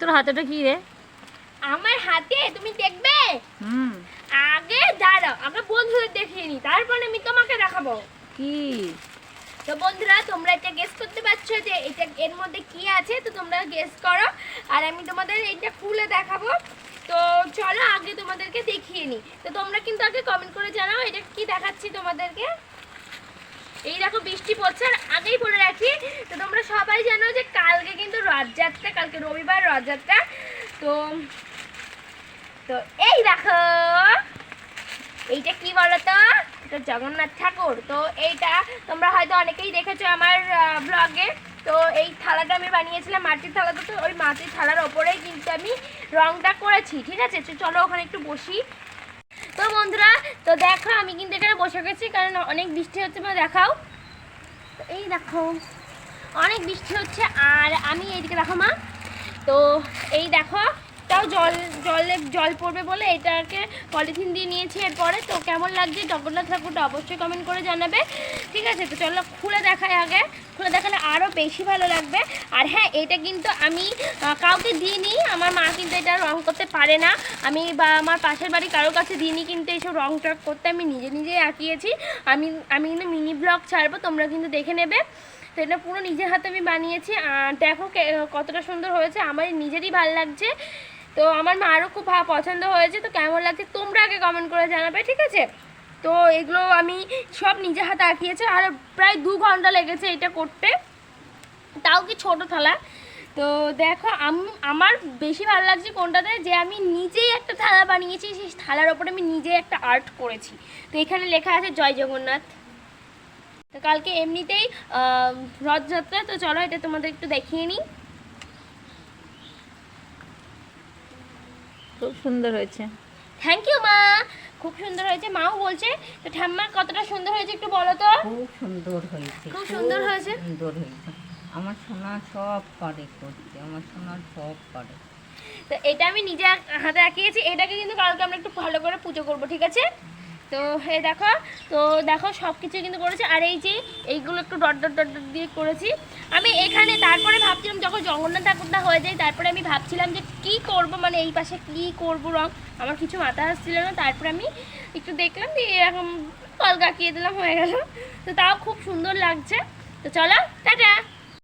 তোর হাতেটা কি রে? আমার হাতে তুমি দেখবে? হুম। আগে দাঁড়াও আগে বন্ধুদের দেখিয়ে নি তারপরে আমি তোমাকে দেখাবো। কি? তো বন্ধুরা তোমরা এটা গেস করতে পারছ যে এটা এর মধ্যে কি আছে তো তোমরা গেস করো। আর আমি তোমাদের এটা খুলে দেখাবো। তো চলো আগে তোমাদেরকে দেখিয়ে নি তো তোমরা কিন্তু আগে কমেন্ট করে জানাও এটা কি দেখাচ্ছি তোমাদেরকে? এই দেখো বৃষ্টি পড়ছে আর আগেই বলে রাখি তো তোমরা সবাই জানো যে কালকে কিন্তু রথযাত্রা, কালকে রবিবার রথযাত্রা। তো তো এই দেখো, এইটা কি বলো তো এটা জগন্নাথ ঠাকুর। তো এইটা তোমরা হয়তো অনেকেই দেখেছ আমার ব্লগে তো এই থালাটা আমি বানিয়েছিলাম, মাটির থালাটা তো ওই মাটির থালার ওপরেই কিন্তু আমি রংটা করেছি, ঠিক আছে? চলো ওখানে একটু বসি। তো বন্ধুরা, তো দেখো আমি কিন্তু এখানে বসে গেছি, কারণ অনেক বৃষ্টি হচ্ছে মানে দেখাও। এই দেখো। অনেক বৃষ্টি হচ্ছে আর আমি এইদিকে দেখো মা, তো এই দেখো, তাও জল, জলে জল পড়বে বলে এটাকে পলিথিন দিয়ে নিয়েছি এরপরে, তো কেমন লাগছে? জগন্নাথ ঠাকুরটা অবশ্যই কমেন্ট করে জানাবে। ঠিক আছে, তো চলো খুলে দেখায় আগে। খুলে দেখালে আরও বেশি ভালো লাগবে। আর হ্যাঁ এটা কিন্তু আমি কাউকে দিইনি। আমার মা কিন্তু এটা রং করতে পারে না। আমি বা আমার পাশের বাড়ি কারোর কাছে দিইনি, কিন্তু এইসব রং টক করতে আমি নিজে নিজেই আঁকিয়েছি। আমি আমি কিন্তু মিনি ব্লগ ছাড়বো, তোমরা কিন্তু দেখে নেবে। তো এটা পুরো নিজের হাতে আমি বানিয়েছি। আর দেখো কতটা সুন্দর হয়েছে। আমার নিজেরই ভালো লাগছে। তো আমার মারও খুব পছন্দ হয়েছে। তো কেমন লাগছে তোমরা আগে কমেন্ট করে জানাবে, ঠিক আছে? তো এগুলো আমি সব নিজের হাতে আঁকিয়েছি, আর প্রায় দু ঘণ্টা লেগেছে এটা করতে। তাও কি ছোট থালা। তো দেখো, আম- আমার বেশি ভালো লাগছে কোনটাতে? যে আমি নিজেই একটা থালা বানিয়েছি, সেই থালার ওপরে আমি নিজেই একটা আর্ট করেছি। তো এখানে লেখা আছে, জয় জগন্নাথ। তো কালকে এমনিতেই রথযাত্রা, তো চলো এটা তোমাদের একটু দেখিয়ে নিই। খুব সুন্দর হয়েছে। থ্যাংক ইউ মা। খুব সুন্দর হয়েছে। মাও বলছে তো ঠাম্মার কতটা সুন্দর হয়েছে একটু বলো তো? খুব সুন্দর হয়েছে খুব সুন্দর হয়েছে? সুন্দর হয়েছে। আমার সোনা সব পারে করতে আমার সোনা সব পারে তো এটা আমি নিজে হাতে আঁকিয়েছি। এটাকে কিন্তু কালকে আমরা একটু ভালো করে পুজো করব ঠিক আছে? তো হে দেখো, তো দেখো সব কিছু কিন্তু করেছি। আর এই যে এইগুলো একটু ডট ডট ডট দিয়ে করেছি। আমি এখানে তারপরে ভাবছিলাম যখন জগন্নাথ ঠাকুরটা হয়ে যায়, তারপরে আমি ভাবছিলাম যে কি করব মানে এই পাশে কি করব রং। আমার কিছু মাথা আসছিল না, তারপরে আমি একটু দেখলাম দিয়ে এরকম কল কাকিয়ে দিলাম, হয়ে গেল। তো তাও খুব সুন্দর লাগছে। তো চলো, টাটা!